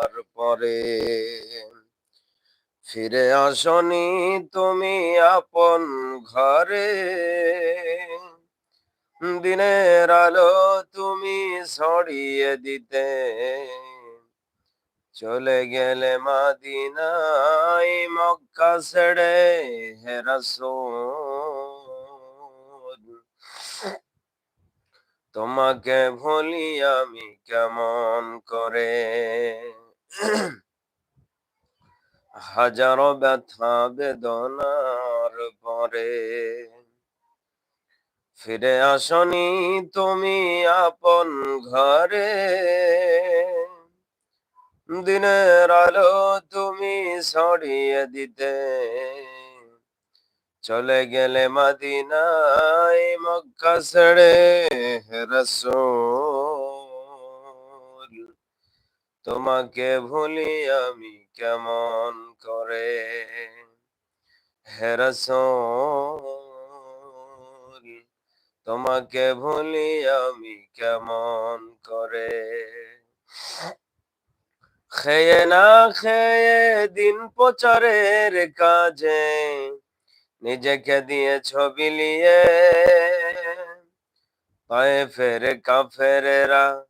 দোনার পরে। ফিরে আসনি তুমি আপন ঘরে। দিনের আলো তুমি ছড়িয়ে দিতে। চলে গেলে মাদিনাই মক্কা ছেড়ে হেরাসুল তোমাকে ভুলি আমি কেমন করে? হাজারো ব্যথা বেদনার পরে। ফিরে আসনি তুমি আপন ঘরে। দিনের আলো তুমি ছড়িয়ে দিতে। চলে গেলে মাদিনাই মক্কা ছেড়ে রসুল। তোমাকে ভুলি আমি কেমন করে? হেরসুল তোমাকে ভুলি আমি কেমন করে? খেয়ে না খেয়ে দিন প্রচারের কাজে নিজেকে দিয়ে ছবি লিয়ে পায়ে ফেরে কাফেরেরা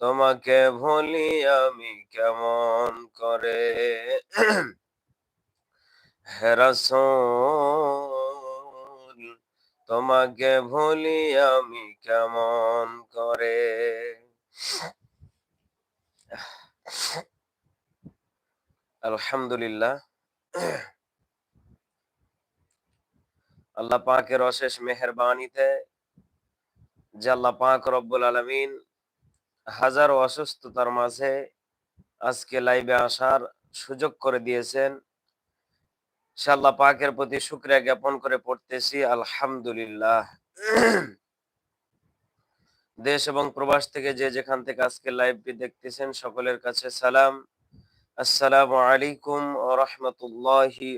তোমাকে ভুলি আমি কেমন করে? হেরসুল তোমাকে ভুলি আমি কেমন করে? আলহামদুলিল্লাহ। আল্লাহ পাকের অশেষ মেহরবানিতে যে আল্লাহ পাক রব্বুল আলমিন হাজারো অসুস্থতার মাঝে আজকে লাইভে আসার সুযোগ করে দিয়েছেন। আল্লাহ পাকের প্রতি শুক্রিয়া জ্ঞাপন করে পড়তেছি, আলহামদুলিল্লাহ। দেশ এবং প্রবাস থেকে যে যেখান থেকে আজকে লাইভটি দেখতেছেন, সকলের কাছে সালাম। আসসালামু আলাইকুম ও রহমতুল্লাহি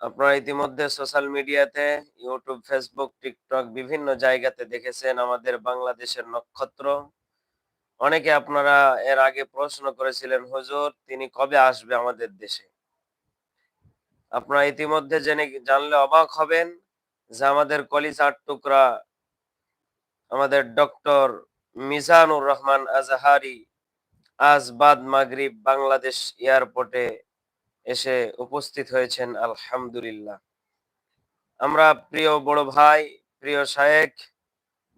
আপনারা ইতিমধ্যে সোশ্যাল মিডিয়াতে ইউটিউব ফেসবুক টিকটক বিভিন্ন জায়গাতে দেখেছেন আমাদের বাংলাদেশের নক্ষত্র। অনেকে আপনারা এর আগে প্রশ্ন করেছিলেন, হুজুর, তিনি কবে আসবে আমাদের দেশে? আপনারা ইতিমধ্যে জেনে জানলে অবাক হবেন যে আমাদের কলিজার টুকরা আমাদের ডক্টর মিজানুর রহমান আজহারি আজ বাদ মাগরিব বাংলাদেশ এয়ারপোর্টে এসে উপস্থিত হয়েছেন, আলহামদুলিল্লাহ। আমরা প্রিয় বড় ভাই, প্রিয় শায়েক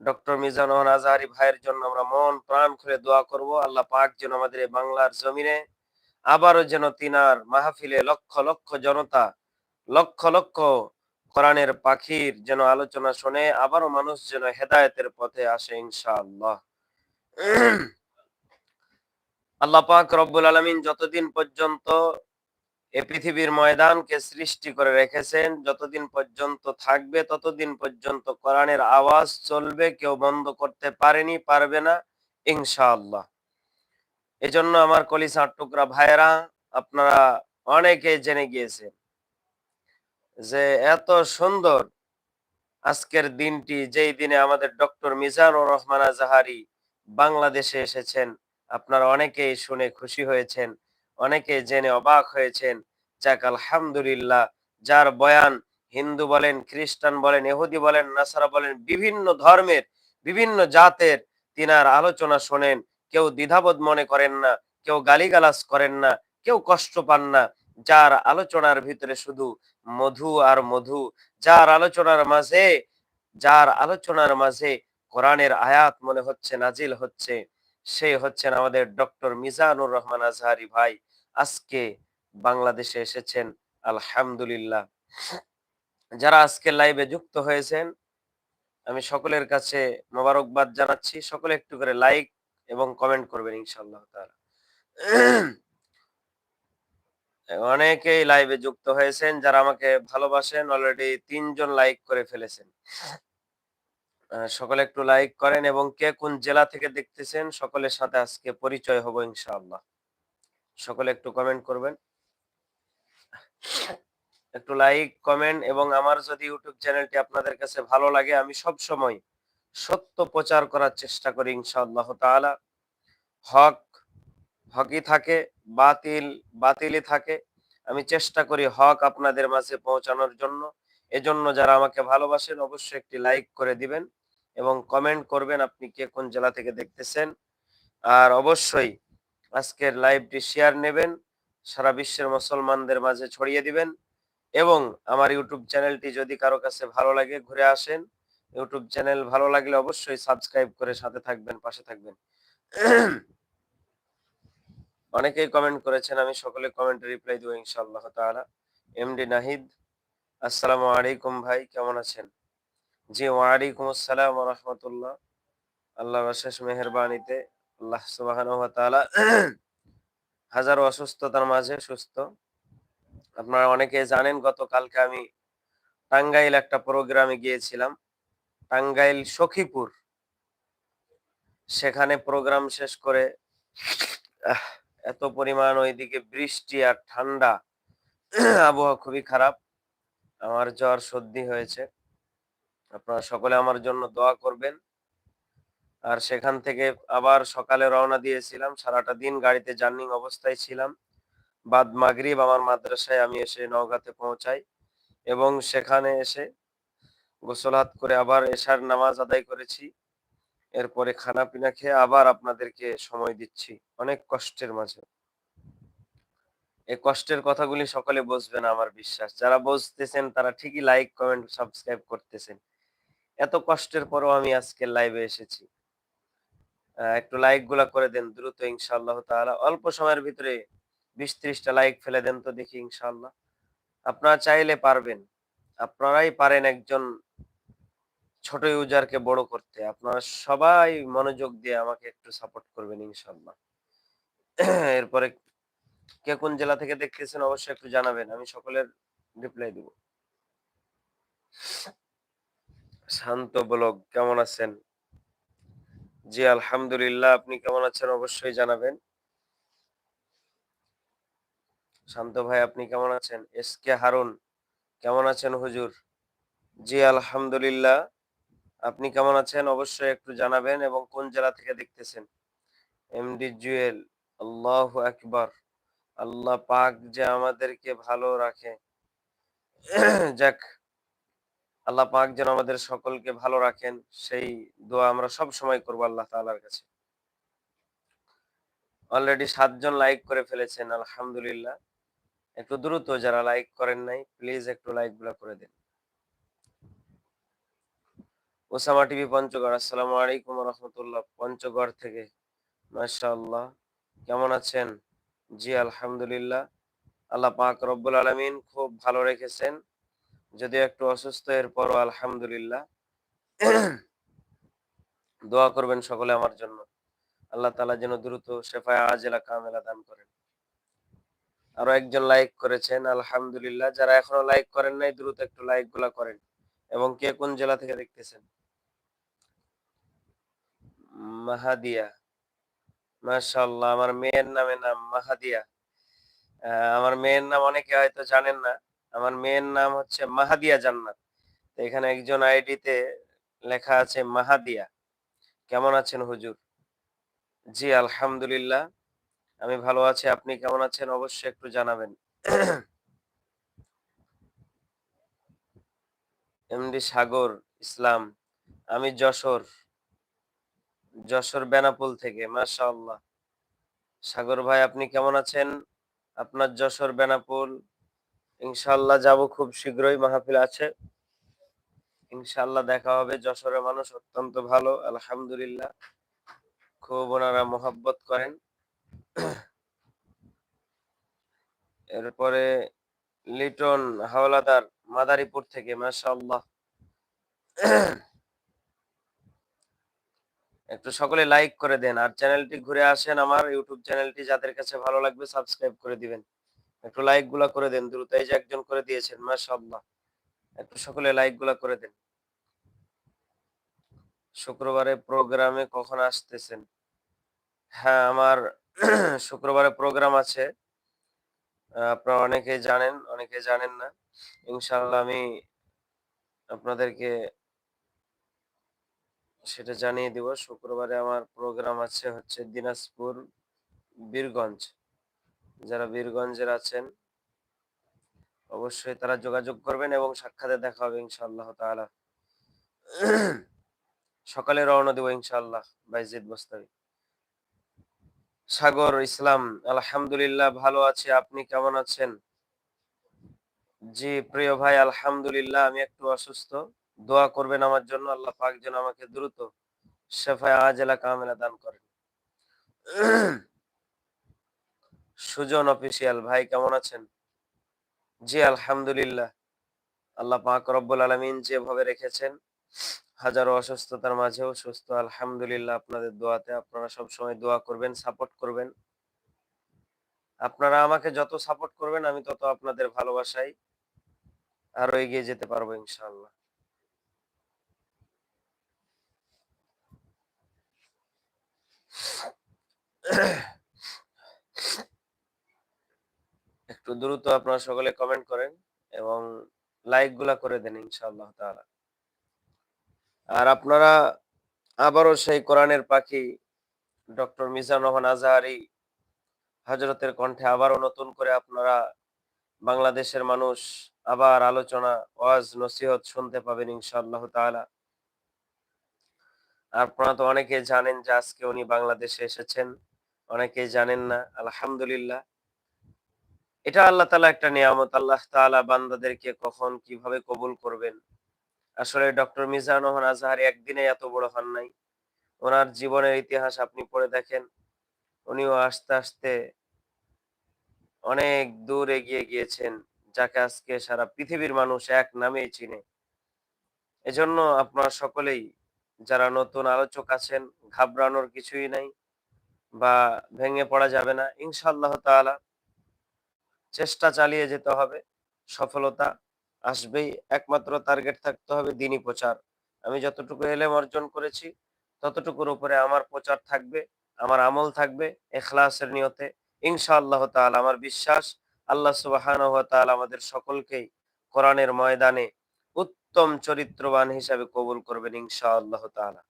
ডক্টর মিজানুর আজহারি ভাইয়ের জন্য আমরা মন প্রাণ খুলে দোয়া করব। আল্লাহ পাক যেন আমাদের বাংলার জমিনে আবারও যেন তিনার মাহফিলে লক্ষ লক্ষ জনতা, লক্ষ লক্ষ কোরআনের পাখির যেন আলোচনা শুনে, আবারও মানুষ যেন হেদায়তের পথে আসে ইনশাআল্লাহ। আল্লাহ পাক রব্বুল আলমিন যতদিন পর্যন্ত এ পৃথিবীর ময়দানকে সৃষ্টি করে রেখেছেন। যতদিন পর্যন্ত থাকবে, ততদিন পর্যন্ত কোরআনের আওয়াজ চলবে। কেউ বন্ধ করতে পারেনি, পারবে না, ইনশাআল্লাহ। এজন্য আমার কলিসার টুকরা ভাইয়েরা, আপনারা অনেকে জেনে গিয়েছেন যে এত সুন্দর আজকের দিনটি, যেই দিনে আমাদের ডক্টর মিজানুর রহমান আজাহারি বাংলাদেশে এসেছেন, আপনারা অনেকেই শুনে খুশি হয়েছেন। অনেকে জেনে অবাক হয়েছেন, যাক আলহামদুলিল্লাহ, যার বয়ান হিন্দু বলেন, খ্রিস্টান বলেন এহুদি বলেন, নাসারা বলেন, বিভিন্ন ধর্মের, বিভিন্ন জাতের তিনার আলোচনা শোনেন। কেউ দ্বিধাবোধ মনে করেন না, কেউ গালিগালাজ করেন না, কেউ কষ্ট পান না। যার আলোচনার ভিতরে শুধু মধু আর মধু, যার আলোচনার মাঝে, যার আলোচনার মাঝে কোরআনের আয়াত মনে হচ্ছে, নাজিল হচ্ছে, সে হচ্ছেন আমাদের ডক্টর মিজানুর রহমান আজহারি ভাই। আজকে বাংলাদেশে এসেছেন, আলহামদুলিল্লাহ। যারা আজকে লাইভে যুক্ত হয়েছেন, আমি সকলের কাছে মোবারকবাদ জানাচ্ছি। সকলে একটু করে লাইক এবং কমেন্ট করবেন ইনশাল্লাহ তারা অনেকেই লাইভে যুক্ত হয়েছেন, যারা আমাকে ভালোবাসেন অলরেডি তিনজন লাইক করে ফেলেছেন। সকলে একটু লাইক করেন এবং কে কোন জেলা থেকে দেখতেছেন, সকলের সাথে আজকে পরিচয় হব, ইনশাআল্লাহ। সকলে একটু কমেন্ট করবেন। একটু লাইক কমেন্ট এবং আমার যদি ইউটিউব চ্যানেলটি আপনাদের কাছে ভালো লাগে, আমি সব সময় সত্য প্রচার করার চেষ্টা করি ইনশাআল্লাহ তাআলা। হক, হকই থাকে, বাতিল, বাতিলই থাকে। আমি চেষ্টা করি হক আপনাদের মাঝে পৌঁছানোর জন্য। এজন্য যারা আমাকে ভালোবাসেন, অবশ্যই একটি লাইক করে দিবেন এবং কমেন্ট করবেন আপনি কে কোন জেলা থেকে দেখতেছেন। আর অবশ্যই আজকের লাইভটি শেয়ার নেবেন, সারা বিশ্বের মুসলমানদের মাঝে ছড়িয়ে দিবেন এবং আমার ইউটিউব চ্যানেলটি যদি কারও কাছে ভালো লাগে ঘুরে আসেন, ইউটিউব চ্যানেল ভালো লাগলে অবশ্যই সাবস্ক্রাইব করে সাথে থাকবেন, পাশে থাকবেন। অনেকেই কমেন্ট করেছেন, আমি সকলে কমেন্টে রিপ্লাই দেবো ইনশাআল্লাহ তাআলা। এমডি নাহিদ, আসসালামু আলাইকুম ভাই, কেমন আছেন? জি, ওয়ালাইকুম আসসালাম রাহমাতুল্লাহ। আল্লাহর অশেষ মেহেরবানিতে আল্লাহ হাজারো অসুস্থতার মাঝে সুস্থ। আপনারা অনেকে জানেন, গতকালকে আমি টাঙ্গাইল একটা প্রোগ্রামে গিয়েছিলাম। টাঙ্গাইল সখীপুর। সেখানে প্রোগ্রাম শেষ করে এত পরিমাণ ওইদিকে বৃষ্টি আর ঠান্ডা, আবহাওয়া খুবই খারাপ। আমার জ্বর সর্দি হয়েছে। আপনারা সকলে আমার জন্য দোয়া করবেন। আর সেখান থেকে আবার সকালে রওনা দিয়েছিলাম। সারাটা দিন গাড়িতে জার্নিং অবস্থায় ছিলাম। বাদ মাগরিব আমার মাদ্রাসায় আমি এসে নওগাঁতে পৌঁছাই এবং সেখানে এসে গোসল হাত করে আবার এশার নামাজ আদায় করেছি। এরপরে খানা পিনা খেয়ে আবার আপনাদেরকে সময় দিচ্ছি অনেক কষ্টের মাঝে। এই কষ্টের কথাগুলি সকলে বুঝবেন আমার বিশ্বাস। যারা বুঝতেছেন তারা ঠিকই লাইক কমেন্ট সাবস্ক্রাইব করতেছেন। এত কষ্টের পরও আমি আজকে লাইভে এসেছি। একটু লাইকগুলা করে দেন দ্রুত ইনশাআল্লাহ তাআলা। অল্প সময়ের ভিতরে বিশ ত্রিশটা লাইক ফেলে দেন তো দেখি ইনশাআল্লাহ। আপনারা চাইলে পারবেন। আপনারাই পারেন একজন ছোট ইউজারকে বড় করতে। আপনারা সবাই মনোযোগ দিয়ে আমাকে একটু সাপোর্ট করবেন ইনশাআল্লাহ। এরপরে কে কোন জেলা থেকে দেখতেছেন অবশ্যই একটু জানাবেন। আমি সকলের রিপ্লাই দিব। শান্ত ব্লগ, কেমন আছেন? জি, আলহামদুলিল্লাহ। আপনি কেমন আছেন? অবশ্যই জানাবেন। শান্ত ভাই, আপনি কেমন আছেন? এস কে হারুন, কেমন আছেন হুজুর? জি, আলহামদুলিল্লাহ। আপনি কেমন আছেন? অবশ্যই একটু জানাবেন এবং কোন জেলা থেকে দেখতেছেন? এমডি জুয়েল, আল্লাহ আকবার। আল্লাহ পাক যে আমাদেরকে ভালো রাখে। যাক আল্লাহ পাক যেন আমাদের সকলকে ভালো রাখেন। সেই দোয়া আমরা সব সময় করব আল্লাহ তাআলার কাছে। অলরেডি সাতজন লাইক করে ফেলেছেন, আলহামদুলিল্লাহ। একটু দ্রুত যারা লাইক করেন নাই প্লিজ একটু লাইকগুলা করে দেন। ওসামা টিভি পঞ্চগড়, আসসালামু আলাইকুম রহমতুল্লাহ পঞ্চগড় থেকে, মাশাআল্লাহ। কেমন আছেন? জি, আলহামদুলিল্লাহ। আল্লাহ পাক রব্বুল আলামিন খুব ভালো রেখেছেন। যদিও একটু অসুস্থ, এরপরও আলহামদুলিল্লাহ। দোয়া করবেন সকলে আমার জন্য। আল্লাহ তালা যেন দ্রুত শেফায় আজেলা কামেলা দান করেন। আরও একজন লাইক করেছেন, আলহামদুলিল্লাহ। যারা এখনও লাইক করেন নাই, দ্রুত একটু লাইকগুলা করেন। এবং কে কোন জেলা থেকে দেখতেছেন? মাহাদিয়া। মাশাআল্লাহ, আমার মেয়ের নামে নাম মাহাদিয়া। আমার মেয়ের নাম অনেকে হয়তো জানেন না। আমার মেয়ের নাম হচ্ছে মাহাদিয়া জান্নাত। এখানে একজন আইডিতে লেখা আছে মাহাদিয়া। কেমন আছেন হুজুর? জি, আলহামদুলিল্লাহ। আমি ভালো আছি, আপনি কেমন আছেন? অবশ্যই একটু জানাবেন। এমডি সাগর, ইসলাম। আমি যশোর। যশোর, বেনাপুল থেকে, মাশাআল্লাহ। সাগর ভাই, আপনি কেমন আছেন? আপনার যশোর, বেনাপুল ইনশাআল্লাহ যাব খুব শীঘ্রই, মাহফিল আছে। ইনশাল্লাহ দেখা হবে। যশোরের মানুষ অত্যন্ত ভালো, আলহামদুলিল্লাহ। খুব ওনারা মোহাব্বত করেন। এরপরে লিটন হাওলাদার মাদারীপুর থেকে, মাশাআল্লাহ। একটু সকলে লাইক করে দেন, আর চ্যানেলটি ঘুরে আসেন আমার, ইউটিউব চ্যানেলটি যাদের কাছে ভালো লাগবে সাবস্ক্রাইব করে দিবেন। একটু লাইকগুলা করে দেন দ্রুত এই যে একজন করে দিয়েছেন, মাশাআল্লাহ। একটু সকলে লাইকগুলা করে দেন। শুক্রবারে প্রোগ্রামে কখন আসতেছেন? হ্যাঁ আমার শুক্রবারে প্রোগ্রাম আছে। আপনারা অনেকে জানেন অনেকে জানেন না। ইনশাল্লাহ আমি আপনাদেরকে সেটা জানিয়ে দিব। শুক্রবারে আমার প্রোগ্রাম আছে হচ্ছে দিনাজপুর, বীরগঞ্জ। যারা বীরগঞ্জের আছেন, অবশ্যই তারা যোগাযোগ করবেন এবং সাক্ষাতে দেখা হবে ইনশাআল্লাহ তাআলা। সকালে রওনা দেব ইনশাআল্লাহ বাইজিদ বস্তাবি। সাগর, ইসলাম, আলহামদুলিল্লাহ ভালো আছি, আপনি কেমন আছেন? জি, প্রিয় ভাই, আলহামদুলিল্লাহ, আমি একটু অসুস্থ। দোয়া করবেন আমার জন্য, আল্লাহ পাক যেন আমাকে দ্রুত শেফায় আজেলা কামেলা দান করেন। সুজন অফিসিয়াল, ভাই কেমন আছেন? জি, আলহামদুলিল্লাহ। আল্লাহ পাক রব্বুল আলমিন যেভাবে রেখেছেন, হাজারো অসুস্থতার মাঝেও সুস্থ। আলহামদুলিল্লাহ, আপনাদের দোয়াতে আপনারা সব সময় দোয়া করবেন, সাপোর্ট করবেন। আপনারা আমাকে যত সাপোর্ট করবেন, আমি তত আপনাদের ভালোবাসাই আরও এগিয়ে যেতে পারব, ইনশাআল্লাহ। একটু দ্রুত আপনারা সকলে কমেন্ট করেন এবং লাইকগুলা করে দেন ইনশাআল্লাহ তাআলা। আর আপনারা আবারও সেই কোরআনের পাখি ডক্টর মিজান রহমান আজহারি হজরতের কণ্ঠে আবারও নতুন করে আপনারা বাংলাদেশের মানুষ আবার আলোচনা, ওয়াজ, নসিহত শুনতে পাবেন ইনশাআল্লাহ তাআলা। আপনারা তো অনেকে জানেন যে আজকে উনি বাংলাদেশে এসেছেন, অনেকেই জানেন না, আলহামদুলিল্লাহ। এটা আল্লাহ তালা একটা নিয়ামত। আল্লাহ তাআলা বান্দাদেরকে কখন কীভাবে কবুল করবেন? আসলে ডক্টর মিজান রহমান আজহারি একদিনে এত বড় হন নাই। ওনার জীবনের ইতিহাস আপনি পড়ে দেখেন। উনিও আস্তে আস্তে অনেক দূর এগিয়ে গিয়েছেন, যাকে আজকে সারা পৃথিবীর মানুষ এক নামেই চিনে। এজন্য আপনারা সকলেই যারা নতুন আলোচক আছেন, ঘাবড়ানোর কিছুই নাই বা ভেঙে পড়া যাবে না। ইনশাআল্লাহ তাআলা চেষ্টা চালিয়ে যেতে হবে। সফলতা আসবেই। একমাত্র টার্গেট থাকতে হবে দিনই প্রচার। আমি যতটুকু এলেম অর্জন করেছি, ততটুকুর উপরে আমার প্রচার থাকবে, আমার আমল থাকবে এখলাসের নিয়তে। ইনশাআল্লাহ তাআলা আমার বিশ্বাস, আল্লাহ সুবহানাহু ওয়া আমাদের সকলকেই কোরআনের ময়দানে উত্তম চরিত্রবান হিসাবে কবুল করবেন ইনশাআল্লাহ তাআলা।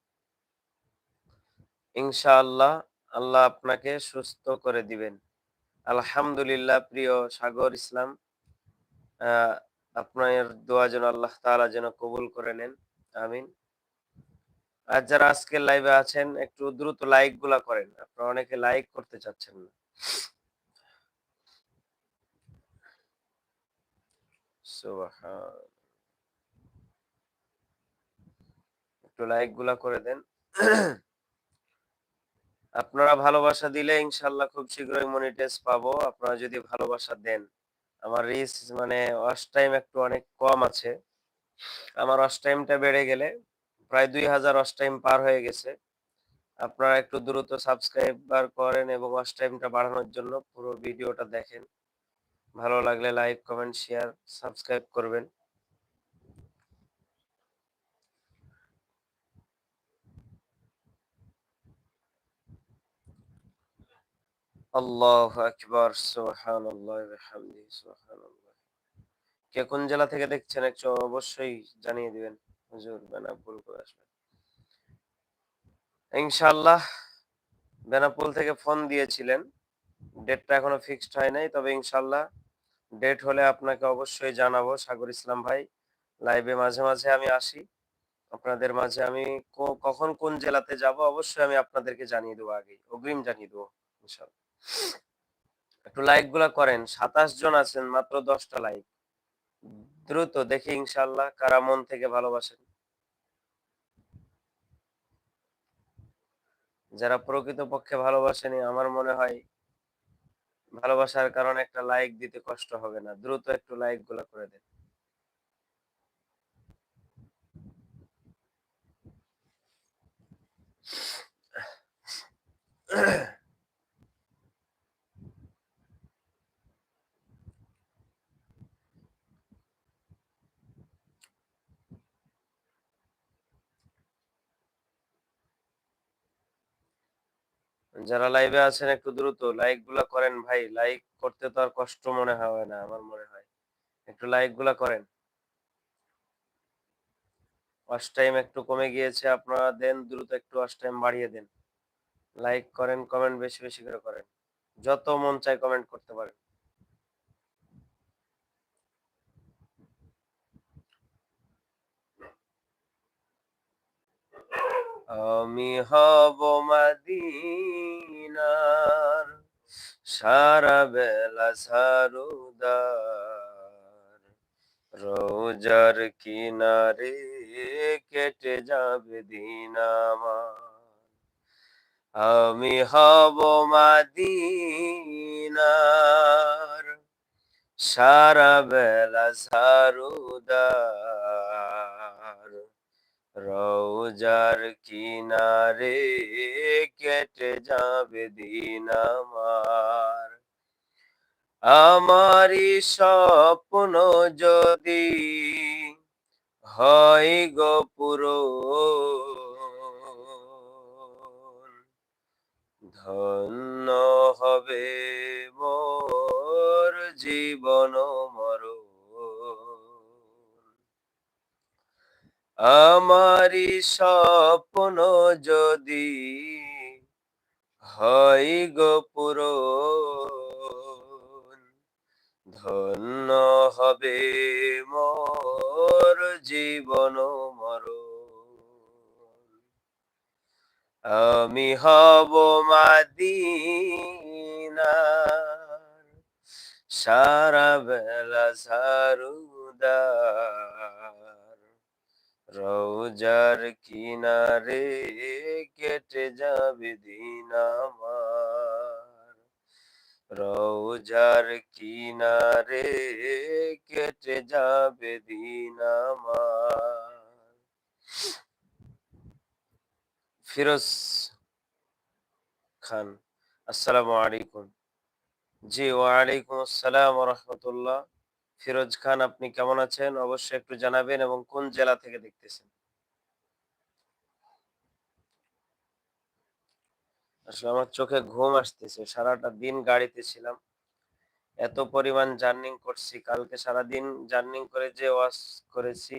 ইনশাআল্লাহ আল্লাহ আপনাকে সুস্থ করে দিবেন। আলহামদুলিল্লাহ, প্রিয় সাগর ইসলাম আপনার দোয়া যেন আল্লাহ তাআলা যেন কবুল করে নেন, আমিন। আর যারা আজকে লাইভে আছেন, একটু দ্রুত লাইকগুলা করেন, আপনারা অনেকে লাইক করতে চাচ্ছেন না। একটু লাইকগুলা করে দেন। আপনারা ভালোবাসা দিলে ইনশাল্লাহ খুব শীঘ্রই মনিটাইজ পাবো। আপনারা যদি ভালোবাসা দেন, আমার রিচ মানে ওয়াচ টাইম একটু অনেক কম আছে। আমার ওয়াচ টাইমটা বেড়ে গেলে প্রায় দুই হাজার ওয়াচ টাইম পার হয়ে গেছে। আপনারা একটু দ্রুত সাবস্ক্রাইব সাবস্ক্রাইবার করেন এবং ওয়াচ টাইমটা বাড়ানোর জন্য পুরো ভিডিওটা দেখেন। ভালো লাগলে লাইক কমেন্ট শেয়ার সাবস্ক্রাইব করবেন। আল্লাহু আকবার, সুবহানাল্লাহ কে কোন জেলা থেকে দেখছেন একটু অবশ্যই জানিয়ে দিবেন। হুজুর বেনাপুল করে আসবেন। ইনশাআল্লাহ বেনাপুল থেকে ফোন দিয়েছিলেন। ডেটটা এখনও ফিক্সড হয় নাই, তবে ইনশাআল্লাহ ডেট হলে আপনাকে অবশ্যই জানাব। সাগর ইসলাম ভাই, লাইভে মাঝে মাঝে আমি আসি। আপনাদের মাঝে আমি কখন কোন জেলাতে যাব অবশ্যই আমি আপনাদেরকে জানিয়ে দেবো আগেই। অগ্রিম জানিয়ে দেবো, ইনশাআল্লাহ। একটু লাইকগুলা করেন। সাতাশ জন আছেন, মাত্র দশটা লাইক দ্রুত দেখি ইনশাল্লাহ কারা মন থেকে ভালোবাসেন। যারা প্রকৃতপক্ষে ভালোবাসেনি, আমার মনে হয় ভালোবাসার কারণে একটা লাইক দিতে কষ্ট হবে না। দ্রুত একটু লাইকগুলা করে দেন। যারা লাইভে আছেন একটু দ্রুত লাইকগুলা করেন ভাই। লাইক করতে তো আর কষ্ট মনে হয় না, আমার মনে হয়। একটু লাইকগুলা করেন। ফার্স্ট টাইম একটু কমে গিয়েছে আপনারা, দেন দ্রুত একটু ফার্স্ট টাইম বাড়িয়ে দেন। লাইক করেন কমেন্ট বেশি বেশি করে করেন। যত মন চায় কমেন্ট করতে পারেন। আমি হব মদিনার সারা বেলা সারুদার। রোজার কিনারে কেটে যাবে দিন আমি হব মাদিনার সারা বেলা সারুদার। রৌজার কিনারে কেটে যাবে দিন আমার। আমারই স্বপ্ন যদি হয় গো ধন্য হবে মোর জীবন মর স্বপ্ন যদি হয় গো পুরো ধন্য হবে মোর জীবন মর আমি হব মাদিনার সারা বেলা সারুদার রৌজার কিনারে কেটে যাবে দিন আমার। রৌজার কিনারে কেটে যাবে দিন আমার। ফিরোজ খান, আসসালামু আলাইকুম। জি, ওয়ালাইকুম আসসালাম রহমতুল্লাহ। ফিরোজ খান, আপনি কেমন আছেন? অবশ্যই একটু জানাবেন এবং কোন জেলা থেকে দেখতেছেন? আসলে আমার চোখে ঘুম আসতেছে। সারাটা দিন গাড়িতে ছিলাম। এত পরিমাণ জার্নিং করছি। কালকে সারা দিন জার্নিং করে যে ওয়াশ করেছি।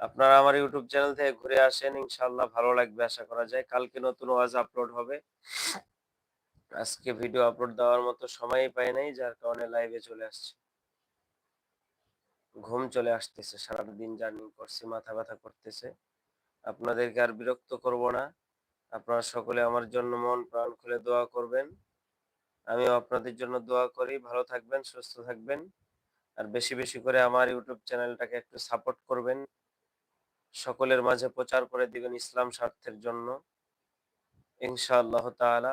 আপনারা আমার ইউটিউব চ্যানেল থেকে ঘুরে আসেন। ইনশাল্লাহ ভালো লাগবে আশা করা যায়। কালকে নতুন ওয়াজ আপলোড হবে। আজকে ভিডিও আপলোড দেওয়ার মতো সময়ই পাই নাই, যার কারণে লাইভে চলে আসছে। ঘুম চলে আসতেছে সারাটা দিন জার্নি করছি, মাথা ব্যথা করতেছে। আপনাদেরকে আর বিরক্ত করব না। আপনারা সকলে আমার জন্য মন প্রাণ খুলে দোয়া করবেন। আমিও আপনাদের জন্য দোয়া করি। ভালো থাকবেন, সুস্থ থাকবেন। আর বেশি বেশি করে আমার ইউটিউব চ্যানেলটাকে একটু সাপোর্ট করবেন। সকলের মাঝে প্রচার করে দিবেন ইসলাম স্বার্থের জন্য। ইনশাআল্লাহ তাআলা।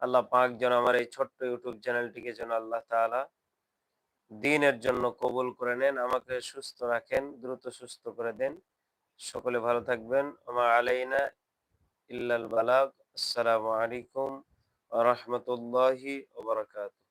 আল্লাহ পাক যেন আমার এই ছোট্ট ইউটিউব চ্যানেলটিকে যেন আল্লাহ তাআলা দিনের জন্য কবুল করে নেন, আমাকে সুস্থ রাখেন, দ্রুত সুস্থ করে দেন। সকলে ভালো থাকবেন। আমার আলাইনা ইল্লাল বালাক আসসালামু আলাইকুম রহমতুল্লাহি বারাকাতুহু।